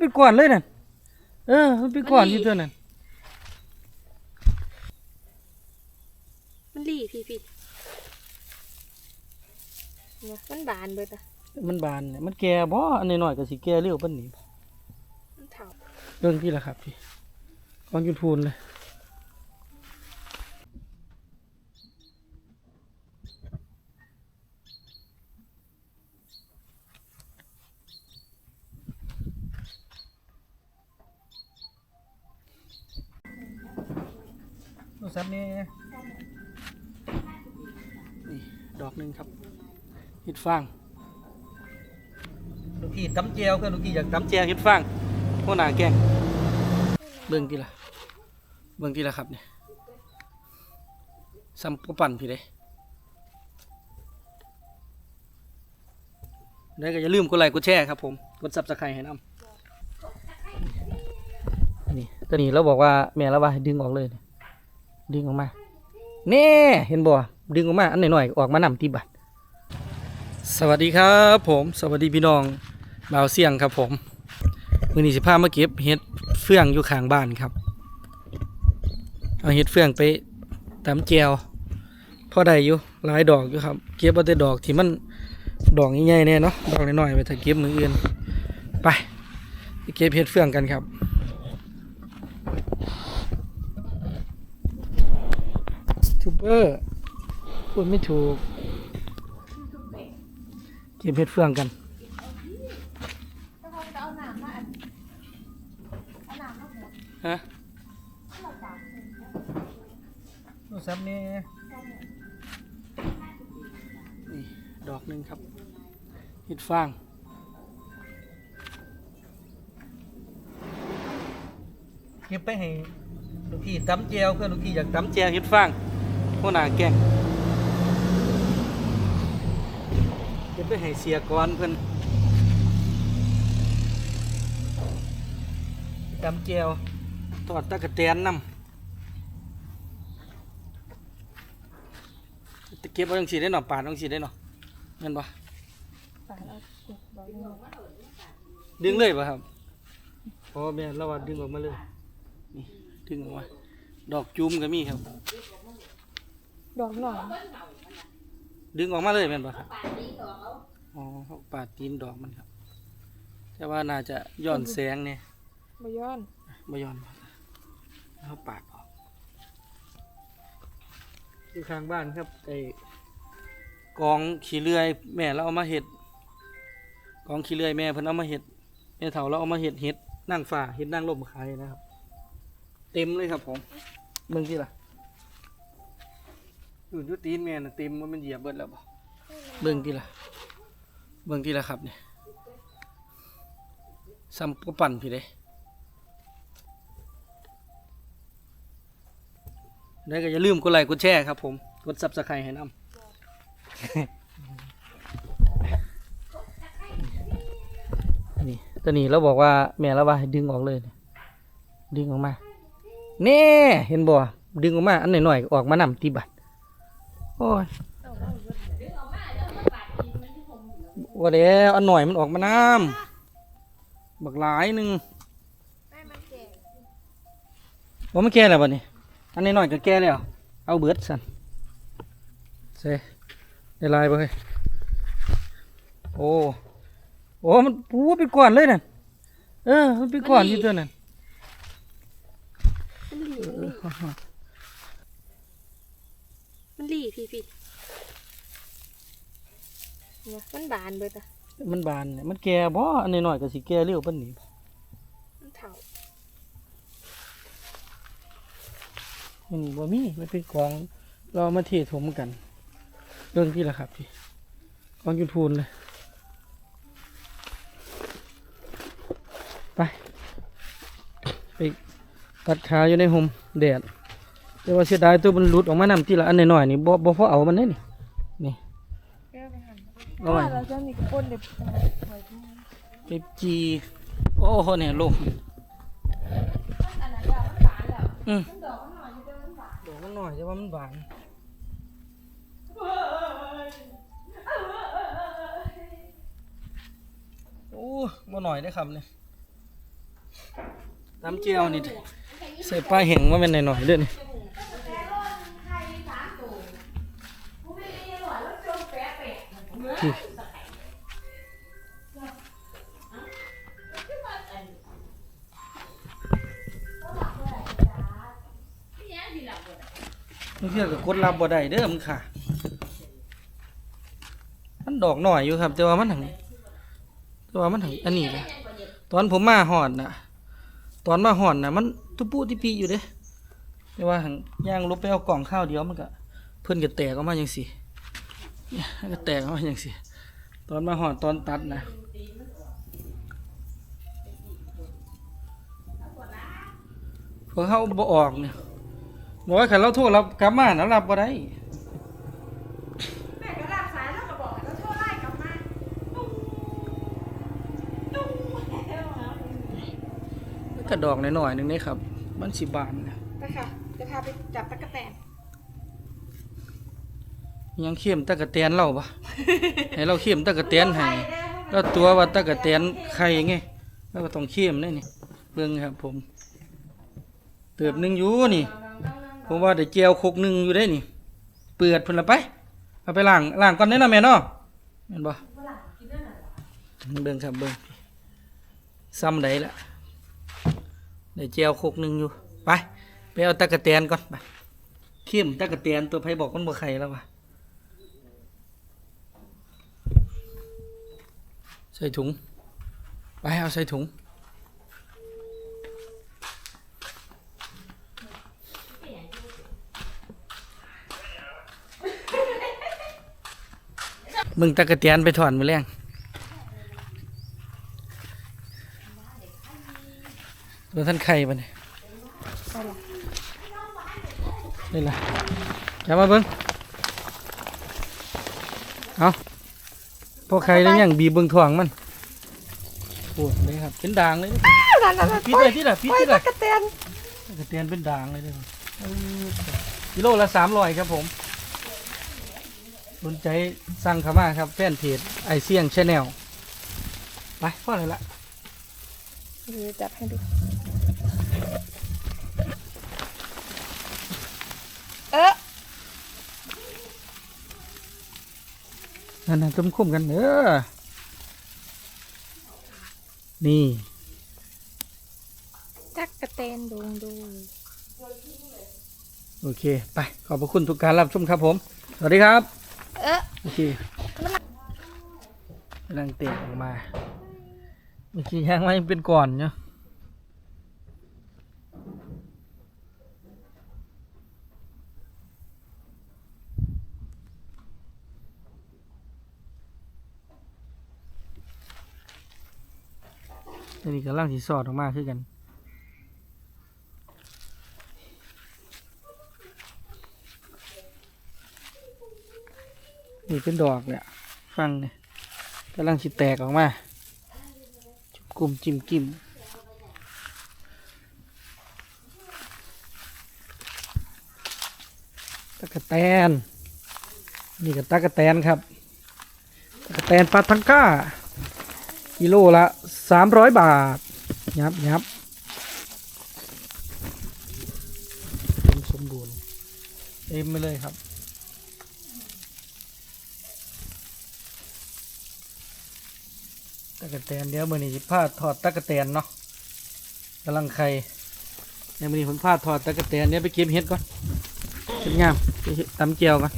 เป็นก้อนเลยนั่นเออมันเป็นก้อนอยู่ตัวนั่นมันรีพี่พี่เนี่ยมันบานเบิดอะมันบานเนี่ยมันแก่บ่อันน้อยๆก็สิแก่เร็วปานนี้มันเถาเรื่องที่ละครับพี่กองจุนพูนเลย โทรศัพท์นี่นี่ดอกหนึ่งครับเห็ดฟางลูกพี่ตำเจียวคือลูกพี่อยากตำเจียวเห็ดฟางหัวหน้าแกงเบิ่งทีละเบิ่งทีละครับเนี่ยซ้ำปะปั่นพี่เด้ได้ก็อย่าลืมกดไลค์กดแชร์ครับผม กดซับสไครต์ให้นำนี่ตอนนี้เราบอกว่าแม่เราว่าให้ดึงออกเลยเนี่ย ดึงออกมาแน่เห็นบ่ดึงออกมาอันหน่อยๆออกมานำที่บัตรสวัสดีครับผม สวัสดีพี่น้องบ่าวเสียงครับผมมือนี้สิพามาเก็บเห็ดเฟื่องอยู่ข้างบ้านครับ เอาเห็ดเฟื่องไปตำแจวพอได้อยู่หลายดอกอยู่ครับ เก็บเอาแต่ดอกที่มันดอกใหญ่ๆแน่เนาะดอกน้อยๆไปถ้าเก็บมืออื่นไปเก็บเห็ดเฟื่องกันครับทู เบอร์พูดไม่ถูก เก็บเห็ดเฟืองกันฮะโทรศัพท์นี่นี่ ดอกหนึ่งครับเห็ดฟางเก็บไปให้ลูกพี่ตำแจวเพื่อนลูกพี่อยากตำแจวเห็ดฟาง หัวหน้าแกงเก็บไปให้เสียก่อนเพื่อนตำแจวทอดตะกะแตนนำตะเก็บไว้จังสีได้หน่อปาดจังสีได้หน่อเงินปะบานเอาเก็บดอกนี้ดึงเลยปะครับพอแม่เราว่าดึงออกมาเลยนี่ดึงออกมาดอกจุ่มก็มีครับ ดอกหน่อยดึงออกมาเลยแม่นปะครับอ๋อเขาปาดตีนดอกมันครับ แต่ว่าน่าจะย้อนแสงเนี่ยบย้อนไม่ย้อนบ่เขาปาดออกอยู่ข้างบ้านครับไอ้กองขี้เลื่อยแม่เราเอามาเห็ดกองขี้เลื่อยแม่เพิ่นเอามาเห็ดแม่เฒ่าเราเอามาเห็ดเห็ดนั่งฝ่าเห็ดนั่งลมขายนะครับ เต็มเลยครับผมเบิ่งที่ล่ะ อยู่อยุตีนแม่น่ะเต็มว่ามันเหยียบเบิดแล้วบ่เบิ่งที่ล่ะเบิ่งที่ล่ะครับเนี่ยซ้ำปะปั่นพี่เด้ได้ก็อย่าลืมกดไลค์กดแชร์ครับผม กดซับสไครต์ให้นำนี่ตอนนี้เราบอกว่าแม่เราว่าให้ดึงออกเลยเนี่ยดึงออกมาแน่ เห็นบ่ ดึงออกมา อันหน่อยๆออกมานำที่บัตร โอ้ยว่าแล้วอันหน่อยมันออกมาน้ำบักหลายหนึ่งแม่มันแก่ว่ามันแก่แล้วบัดนี้อันนี้หน่อยก็แก่แล้ว เอาเบิดสันเซ่ได้ลายไปเลยโอ้โอ้มันปูเป็นก้อนเลยนั่นเออ มันเป็นก้อนอยู่ตัวนั่น มันรีมันรีมันรีพี่พี่เนี่ยมันบานเบิดอะมันบานเนี่ยมันแก่บ่อันนี้หน่อยก็สิแก่เร็วปานนี้มันเถาอันนี้บ่มีมันเป็นกองเราเอามาเทถมกันเรื่องที่ละครับพี่กองจุนพูนเลยไปไปตัดขาอยู่ในห่มแดด แต่ว่าเสียดายตัวมันหลุดออกมานำที่ละอันหน่อยๆนี่บ่บ่พอเอามันได้นี่นี่แก้ไปหันเอาไว้เราจะมีกระปุนเด็บไว้ที่นี่ไปจีโอ้โหเนี่ยลงอืมดอกมันหน่อยแต่ว่ามันบานโอ้บ่หน่อยได้อครับเนี่ยตำเจียวนี่ใส่ปลาแห้งมาเป็นหน่อยๆเด้อนี่ที่มัน เพื่อกับกดรับบ่ได้เด้อมค่ะ มันดอกหน่อยอยู่ครับ แต่ว่ามันถึงแต่ว่ามันถึงอันนี้นะตอนผมมาหอดนะตอนมาหอดนะมันทุปุทิปีอยู่เด้แต่ว่าหังย่างลบไปเอากล่องข้าวเดียวมันก็เพื่อนก็แตกออกมาอย่างสี่ ก็แตกออกมาอย่างสิตอนมาหอดตอนตัดนะพอเขาบ่ออกเนี่ยบอกว่าขันเราโทษเรากลับมาแล้วรับบ่ได้แม่ก็รับสายแล้วก็บอกแล้วโทรไล่กลับมาตุ้งตุ้งกระดอกหน่อยๆหนึงนี่ครับ มันสิบานนะไปค่ะจะพาไปจับตะกะแตน ยังเข้มตะกะแตนเราปะให้เราเข้มตะกะแตนให้แล้วตัวว่าตะกะแตนไข่ไงแล้วก็ต้องเข้มได้นี่เบิ่งครับ ผม เติบหนึงอยู่นี่ ผมว่าได้เจียวคกหนึงอยู่ได้นี่ เปิดพุ่นละไปเอาไปล้างล้างก่อนได้อนะแม่เนาะแม่นบ่เบิ่งครับเบิ่งซ้ำใดละได้เจียวคกหนึงอยู่ไปไปเอาตะกะแตนก่อนไปเข้มตะกะแตนตัวไผบอกมันบ่ไข่แล้ววะ ใส่ถุง ไปเอาใส่ถุง มึงตะกะเตียนไปถอนมือแรงตัวท่านไข่ปะเนี่ยนี่ล่ะอย่ามาเบิ้งเอา พอไข่แล้วยังบีบเบิ้งถ่วงมันโอ้เลยครับ เป็นด่างเลยนะนั่นนั่นพิษเลยที่ละพิษไปที่ตะละกะแตนกระเตียนเป็นด่างเลยเด้อเออกิโลละสามร้อยครับผมสนใจสั่งเข้ามาครับ แฟนเพจไอเซียงชาแนลไปพ่อเลยละเดี๋ยวจับให้ดูเออ นั่นน่ะต้มคุ้มกันเออนี่จักกะแตนดงดูโอเค ไปขอบพระคุณทุกการรับชมครับผม สวัสดีครับ เออโอเคกำลังเตะออกมาเมื่อกี้ยังไม่เป็นก่อนเนาะ อันนี้กำลังสีสอดออกมาคือกันนี่เป็นดอกเนี่ยฟังเนี่ยกำลังสิแตกออกมาจุ่มกลุ่มจิ้มกิ่มตะกะแตนนี่ก็ตะกะแตนครับตะกะแตนปลาทังก้ากิโลละ สามร้อยบาท ยับยับสมบูรณ์เต็มไปเลยครับตะกะแตนเดี๋ยวมือนี้สิพาถอดตะกะแตนเนาะกำลังไข่ในมือนี้ผมพาถอดตะกะแตนเดี๋ยวไปเก็บเห็ดก่อนเห็ดงามไปตำเจียวก่อน